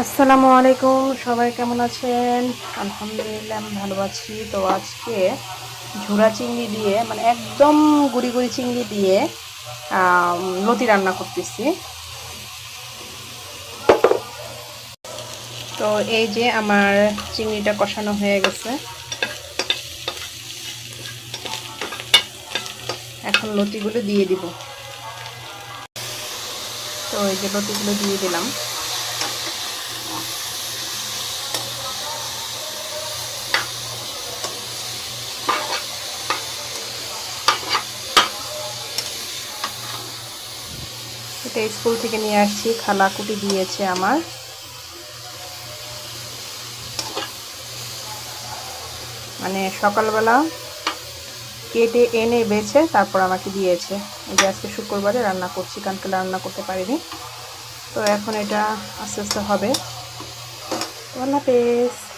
আসসালামু আলাইকুম, সবাই কেমন আছেন? আলহামদুলিল্লাহ, আমি ভালো আছি। তো আজকে ঝুরা চিংড়ি দিয়ে মানে একদম গুড়ি গুড়ি চিংড়ি দিয়ে লতি রান্না করতেছি। তো এই যে আমার চিংড়িটা কষানো হয়ে গেছে। এখন লতিগুলো দিয়ে দিব। তো এই যে লতিগুলো দিয়ে দিলাম। এটা স্কুল থেকে নিয়ে আসছি খালাকুটি দিয়েছে আমার। মানে সকালবেলা কেটে এনে বেছে, তারপর আমাকে দিয়েছে। এই যে আজকে শুক্রবারে রান্না করছি, কালকে রান্না করতে পারিনি। তো এখন এটা আস্তে আস্তে হবে। আল্লাহ হাফেজ।